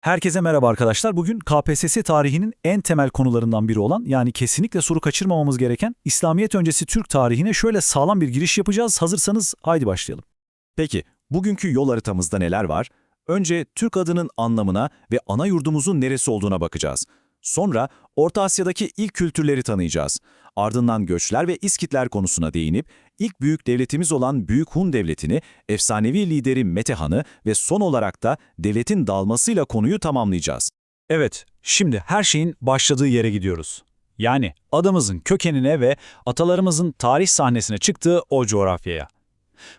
Herkese merhaba arkadaşlar. Bugün KPSS tarihinin en temel konularından biri olan yani kesinlikle soru kaçırmamamız gereken İslamiyet öncesi Türk tarihine şöyle sağlam bir giriş yapacağız. Hazırsanız haydi başlayalım. Peki, bugünkü yol haritamızda neler var? Önce Türk adının anlamına ve ana yurdumuzun neresi olduğuna bakacağız. Sonra Orta Asya'daki ilk kültürleri tanıyacağız. Ardından göçler ve İskitler konusuna değinip ilk büyük devletimiz olan Büyük Hun Devleti'ni, efsanevi lideri Metehan'ı ve son olarak da devletin dalmasıyla konuyu tamamlayacağız. Evet, şimdi her şeyin başladığı yere gidiyoruz. Yani adımızın kökenine ve atalarımızın tarih sahnesine çıktığı o coğrafyaya.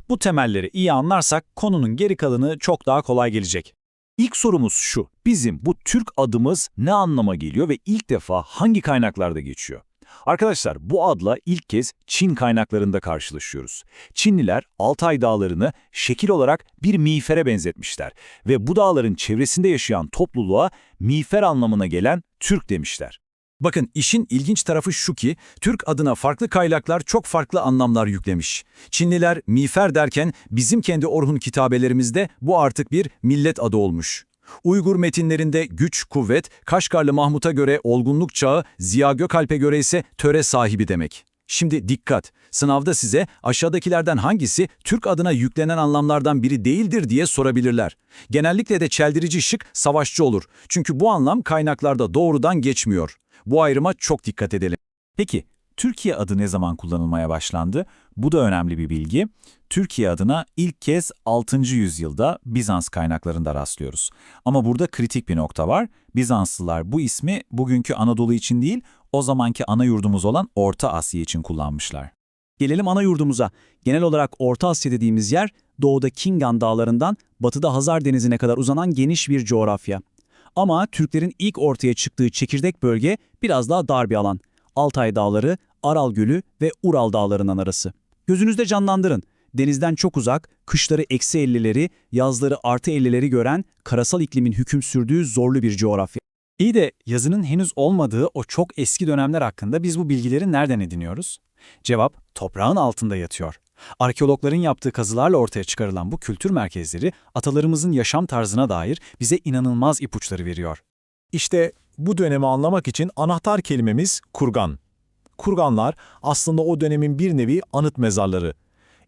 Bu temelleri iyi anlarsak konunun geri kalanı çok daha kolay gelecek. İlk sorumuz şu, bizim bu Türk adımız ne anlama geliyor ve ilk defa hangi kaynaklarda geçiyor? Arkadaşlar bu adla ilk kez Çin kaynaklarında karşılaşıyoruz. Çinliler Altay dağlarını şekil olarak bir miğfere benzetmişler ve bu dağların çevresinde yaşayan topluluğa miğfer anlamına gelen Türk demişler. Bakın işin ilginç tarafı şu ki, Türk adına farklı kaynaklar çok farklı anlamlar yüklemiş. Çinliler miğfer derken bizim kendi Orhun kitabelerimizde bu artık bir millet adı olmuş. Uygur metinlerinde güç, kuvvet, Kaşgarlı Mahmut'a göre olgunluk çağı, Ziya Gökalp'e göre ise töre sahibi demek. Şimdi dikkat, sınavda size aşağıdakilerden hangisi Türk adına yüklenen anlamlardan biri değildir diye sorabilirler. Genellikle de çeldirici şık savaşçı olur. Çünkü bu anlam kaynaklarda doğrudan geçmiyor. Bu ayrıma çok dikkat edelim. Peki, Türkiye adı ne zaman kullanılmaya başlandı? Bu da önemli bir bilgi. Türkiye adına ilk kez 6. yüzyılda Bizans kaynaklarında rastlıyoruz. Ama burada kritik bir nokta var. Bizanslılar bu ismi bugünkü Anadolu için değil, o zamanki ana yurdumuz olan Orta Asya için kullanmışlar. Gelelim ana yurdumuza. Genel olarak Orta Asya dediğimiz yer doğuda Kingan dağlarından batıda Hazar Denizi'ne kadar uzanan geniş bir coğrafya. Ama Türklerin ilk ortaya çıktığı çekirdek bölge biraz daha dar bir alan. Altay Dağları, Aral Gölü ve Ural Dağları'nın arası. Gözünüzde canlandırın. Denizden çok uzak, kışları eksi 50'leri, yazları artı 50'leri gören karasal iklimin hüküm sürdüğü zorlu bir coğrafya. İyi de yazının henüz olmadığı o çok eski dönemler hakkında biz bu bilgileri nereden ediniyoruz? Cevap, toprağın altında yatıyor. Arkeologların yaptığı kazılarla ortaya çıkarılan bu kültür merkezleri atalarımızın yaşam tarzına dair bize inanılmaz ipuçları veriyor. İşte bu dönemi anlamak için anahtar kelimemiz kurgan. Kurganlar aslında o dönemin bir nevi anıt mezarları.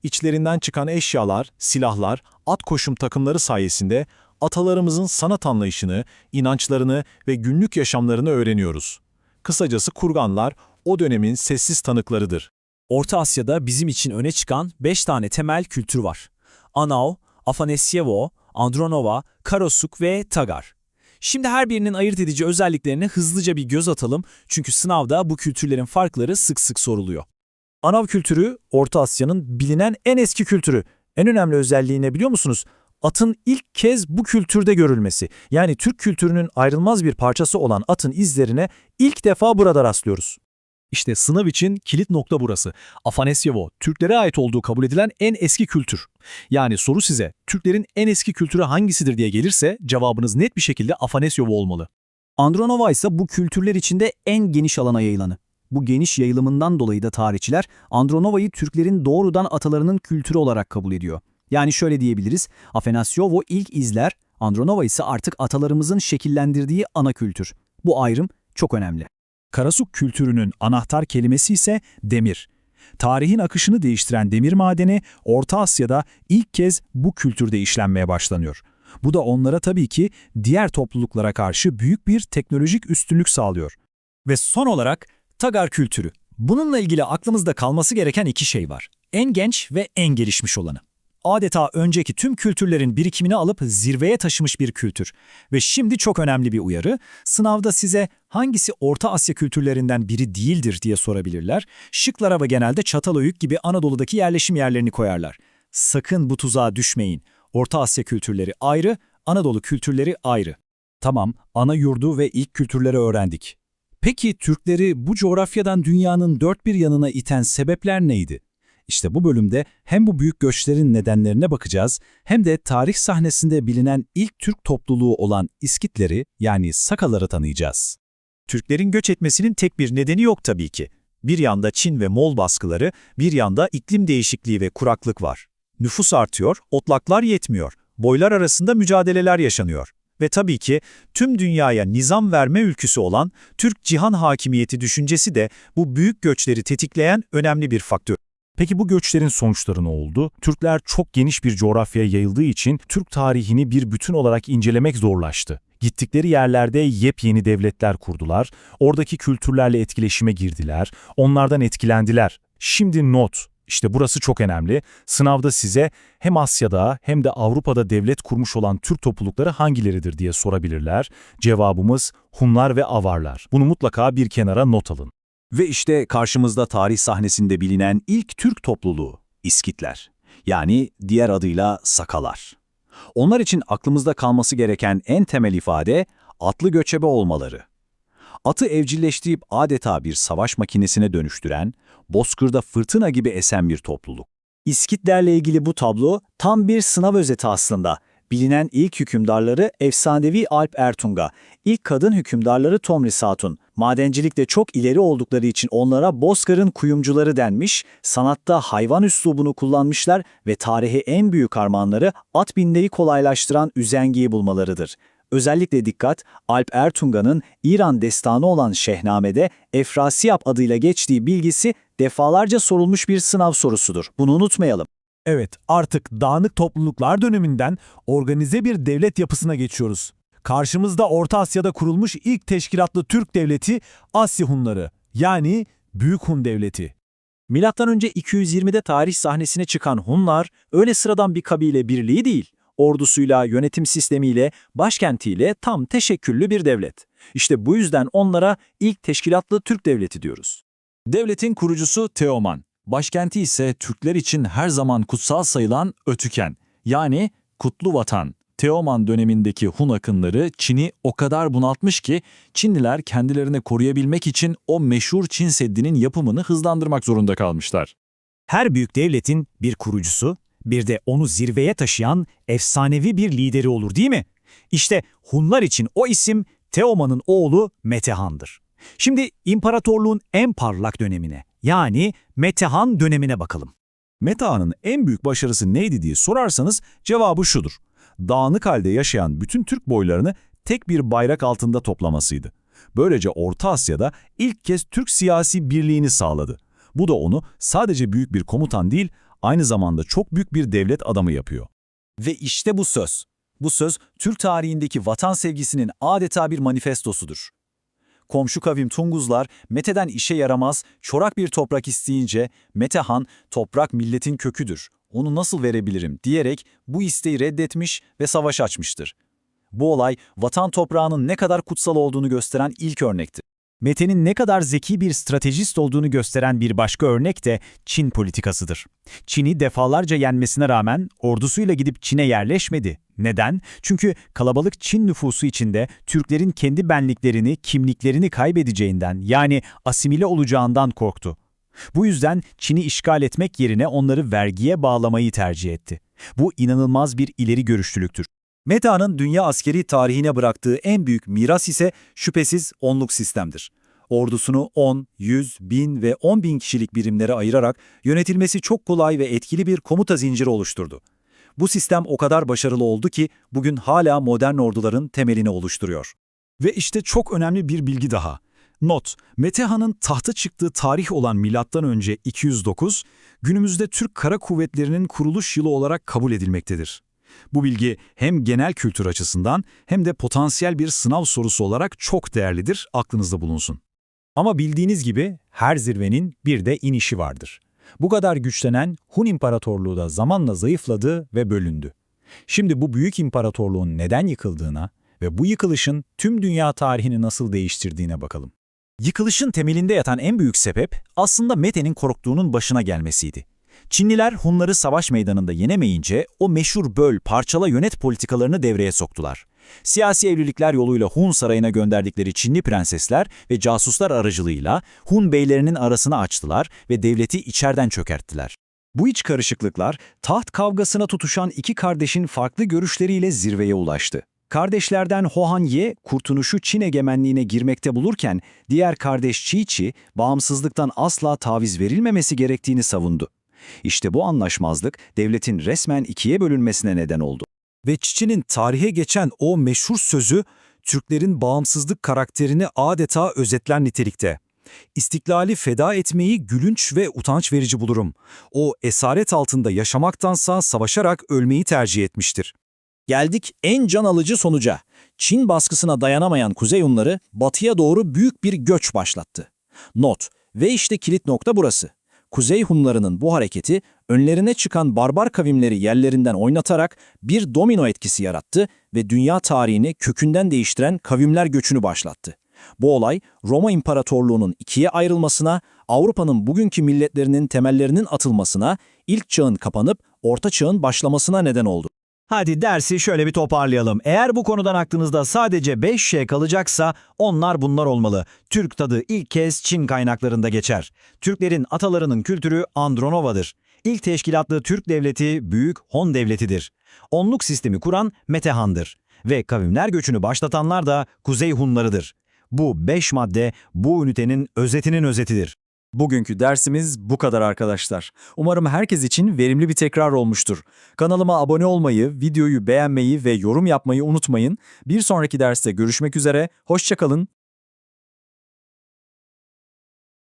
İçlerinden çıkan eşyalar, silahlar, at koşum takımları sayesinde atalarımızın sanat anlayışını, inançlarını ve günlük yaşamlarını öğreniyoruz. Kısacası kurganlar o dönemin sessiz tanıklarıdır. Orta Asya'da bizim için öne çıkan 5 tane temel kültür var. Anao, Afanasyevo, Andronova, Karosuk ve Tagar. Şimdi her birinin ayırt edici özelliklerine hızlıca bir göz atalım çünkü sınavda bu kültürlerin farkları sık sık soruluyor. Anav kültürü Orta Asya'nın bilinen en eski kültürü. En önemli özelliği ne biliyor musunuz? Atın ilk kez bu kültürde görülmesi. Yani Türk kültürünün ayrılmaz bir parçası olan atın izlerine ilk defa burada rastlıyoruz. İşte sınav için kilit nokta burası. Afanasyevo, Türklere ait olduğu kabul edilen en eski kültür. Yani soru size, Türklerin en eski kültürü hangisidir diye gelirse cevabınız net bir şekilde Afanasyevo olmalı. Andronova ise bu kültürler içinde en geniş alana yayılanı. Bu geniş yayılımından dolayı da tarihçiler Andronova'yı Türklerin doğrudan atalarının kültürü olarak kabul ediyor. Yani şöyle diyebiliriz, Afanasyovo ilk izler, Andronova ise artık atalarımızın şekillendirdiği ana kültür. Bu ayrım çok önemli. Karasuk kültürünün anahtar kelimesi ise demir. Tarihin akışını değiştiren demir madeni Orta Asya'da ilk kez bu kültürde işlenmeye başlanıyor. Bu da onlara tabii ki diğer topluluklara karşı büyük bir teknolojik üstünlük sağlıyor. Ve son olarak Tagar kültürü. Bununla ilgili aklımızda kalması gereken iki şey var. En genç ve en gelişmiş olanı. Adeta önceki tüm kültürlerin birikimini alıp zirveye taşımış bir kültür. Ve şimdi çok önemli bir uyarı. Sınavda size hangisi Orta Asya kültürlerinden biri değildir diye sorabilirler. Şıklara ve genelde Çatalhöyük gibi Anadolu'daki yerleşim yerlerini koyarlar. Sakın bu tuzağa düşmeyin. Orta Asya kültürleri ayrı, Anadolu kültürleri ayrı. Tamam, ana yurdu ve ilk kültürleri öğrendik. Peki Türkleri bu coğrafyadan dünyanın dört bir yanına iten sebepler neydi? İşte bu bölümde hem bu büyük göçlerin nedenlerine bakacağız hem de tarih sahnesinde bilinen ilk Türk topluluğu olan İskitleri yani Sakaları tanıyacağız. Türklerin göç etmesinin tek bir nedeni yok tabii ki. Bir yanda Çin ve Moğol baskıları, bir yanda iklim değişikliği ve kuraklık var. Nüfus artıyor, otlaklar yetmiyor, boylar arasında mücadeleler yaşanıyor. Ve tabii ki tüm dünyaya nizam verme ülküsü olan Türk cihan hakimiyeti düşüncesi de bu büyük göçleri tetikleyen önemli bir faktör. Peki bu göçlerin sonuçları ne oldu? Türkler çok geniş bir coğrafyaya yayıldığı için Türk tarihini bir bütün olarak incelemek zorlaştı. Gittikleri yerlerde yepyeni devletler kurdular, oradaki kültürlerle etkileşime girdiler, onlardan etkilendiler. Şimdi not, işte burası çok önemli. Sınavda size hem Asya'da hem de Avrupa'da devlet kurmuş olan Türk toplulukları hangileridir diye sorabilirler. Cevabımız Hunlar ve Avarlar. Bunu mutlaka bir kenara not alın. Ve işte karşımızda tarih sahnesinde bilinen ilk Türk topluluğu, İskitler. Yani diğer adıyla Sakalar. Onlar için aklımızda kalması gereken en temel ifade atlı göçebe olmaları. Atı evcilleştirip adeta bir savaş makinesine dönüştüren, bozkırda fırtına gibi esen bir topluluk. İskitlerle ilgili bu tablo tam bir sınav özeti aslında. Bilinen ilk hükümdarları efsanevi Alp Ertunga, ilk kadın hükümdarları Tomris Hatun. Madencilikte çok ileri oldukları için onlara Bozkır'ın kuyumcuları denmiş, sanatta hayvan üslubunu kullanmışlar ve tarihi en büyük armağanları at binmeyi kolaylaştıran üzengiyi bulmalarıdır. Özellikle dikkat, Alp Ertunga'nın İran destanı olan Şehname'de Efrasiyap adıyla geçtiği bilgisi defalarca sorulmuş bir sınav sorusudur. Bunu unutmayalım. Evet, artık dağınık topluluklar döneminden organize bir devlet yapısına geçiyoruz. Karşımızda Orta Asya'da kurulmuş ilk teşkilatlı Türk devleti Asya Hunları, yani Büyük Hun Devleti. Milattan önce 220'de tarih sahnesine çıkan Hunlar öyle sıradan bir kabile birliği değil. Ordusuyla, yönetim sistemiyle, başkentiyle tam teşekküllü bir devlet. İşte bu yüzden onlara ilk teşkilatlı Türk devleti diyoruz. Devletin kurucusu Teoman. Başkenti ise Türkler için her zaman kutsal sayılan Ötüken, yani Kutlu Vatan. Teoman dönemindeki Hun akınları Çin'i o kadar bunaltmış ki Çinliler kendilerini koruyabilmek için o meşhur Çin Seddi'nin yapımını hızlandırmak zorunda kalmışlar. Her büyük devletin bir kurucusu, bir de onu zirveye taşıyan efsanevi bir lideri olur değil mi? İşte Hunlar için o isim Teoman'ın oğlu Metehan'dır. Şimdi imparatorluğun en parlak dönemine, yani Metehan dönemine bakalım. Meta'nın en büyük başarısı neydi diye sorarsanız cevabı şudur. Dağınık halde yaşayan bütün Türk boylarını tek bir bayrak altında toplamasıydı. Böylece Orta Asya'da ilk kez Türk siyasi birliğini sağladı. Bu da onu sadece büyük bir komutan değil, aynı zamanda çok büyük bir devlet adamı yapıyor. Ve işte bu söz. Bu söz Türk tarihindeki vatan sevgisinin adeta bir manifestosudur. Komşu kavim Tunguzlar Mete'den işe yaramaz, çorak bir toprak isteyince Metehan toprak milletin köküdür, onu nasıl verebilirim diyerek bu isteği reddetmiş ve savaş açmıştır. Bu olay vatan toprağının ne kadar kutsal olduğunu gösteren ilk örnektir. Mete'nin ne kadar zeki bir stratejist olduğunu gösteren bir başka örnek de Çin politikasıdır. Çin'i defalarca yenmesine rağmen ordusuyla gidip Çin'e yerleşmedi. Neden? Çünkü kalabalık Çin nüfusu içinde Türklerin kendi benliklerini, kimliklerini kaybedeceğinden yani asimile olacağından korktu. Bu yüzden Çin'i işgal etmek yerine onları vergiye bağlamayı tercih etti. Bu inanılmaz bir ileri görüşlülüktür. Meta'nın dünya askeri tarihine bıraktığı en büyük miras ise şüphesiz onluk sistemdir. Ordusunu 10, 100, 1000 ve 10 bin kişilik birimlere ayırarak yönetilmesi çok kolay ve etkili bir komuta zinciri oluşturdu. Bu sistem o kadar başarılı oldu ki bugün hala modern orduların temelini oluşturuyor. Ve işte çok önemli bir bilgi daha. Not, Metehan'ın tahta çıktığı tarih olan önce 209, günümüzde Türk Kara Kuvvetleri'nin kuruluş yılı olarak kabul edilmektedir. Bu bilgi hem genel kültür açısından hem de potansiyel bir sınav sorusu olarak çok değerlidir, aklınızda bulunsun. Ama bildiğiniz gibi her zirvenin bir de inişi vardır. Bu kadar güçlenen Hun İmparatorluğu da zamanla zayıfladı ve bölündü. Şimdi bu büyük imparatorluğun neden yıkıldığına ve bu yıkılışın tüm dünya tarihini nasıl değiştirdiğine bakalım. Yıkılışın temelinde yatan en büyük sebep aslında Mete'nin korktuğunun başına gelmesiydi. Çinliler Hunları savaş meydanında yenemeyince o meşhur böl, parçala yönet politikalarını devreye soktular. Siyasi evlilikler yoluyla Hun sarayına gönderdikleri Çinli prensesler ve casuslar aracılığıyla Hun beylerinin arasını açtılar ve devleti içeriden çökerttiler. Bu iç karışıklıklar taht kavgasına tutuşan iki kardeşin farklı görüşleriyle zirveye ulaştı. Kardeşlerden Hohan Ye, kurtuluşu Çin egemenliğine girmekte bulurken, diğer kardeş Çi Çi, bağımsızlıktan asla taviz verilmemesi gerektiğini savundu. İşte bu anlaşmazlık devletin resmen ikiye bölünmesine neden oldu. Ve Çiçe'nin tarihe geçen o meşhur sözü Türklerin bağımsızlık karakterini adeta özetler nitelikte. İstiklali feda etmeyi gülünç ve utanç verici bulurum. O esaret altında yaşamaktansa savaşarak ölmeyi tercih etmiştir. Geldik en can alıcı sonuca. Çin baskısına dayanamayan Kuzey Hunları batıya doğru büyük bir göç başlattı. Not ve işte kilit nokta burası. Kuzey Hunlarının bu hareketi önlerine çıkan barbar kavimleri yerlerinden oynatarak bir domino etkisi yarattı ve dünya tarihini kökünden değiştiren kavimler göçünü başlattı. Bu olay Roma İmparatorluğu'nun ikiye ayrılmasına, Avrupa'nın bugünkü milletlerinin temellerinin atılmasına, ilk çağın kapanıp orta çağın başlamasına neden oldu. Hadi dersi şöyle bir toparlayalım. Eğer bu konudan aklınızda sadece 5 şey kalacaksa onlar bunlar olmalı. Türk tadı ilk kez Çin kaynaklarında geçer. Türklerin atalarının kültürü Andronova'dır. İlk teşkilatlı Türk devleti Büyük Hon Devleti'dir. Onluk sistemi kuran Metehan'dır. Ve kavimler göçünü başlatanlar da Kuzey Hunlarıdır. Bu 5 madde bu ünitenin özetinin özetidir. Bugünkü dersimiz bu kadar arkadaşlar. Umarım herkes için verimli bir tekrar olmuştur. Kanalıma abone olmayı, videoyu beğenmeyi ve yorum yapmayı unutmayın. Bir sonraki derste görüşmek üzere, hoşçakalın,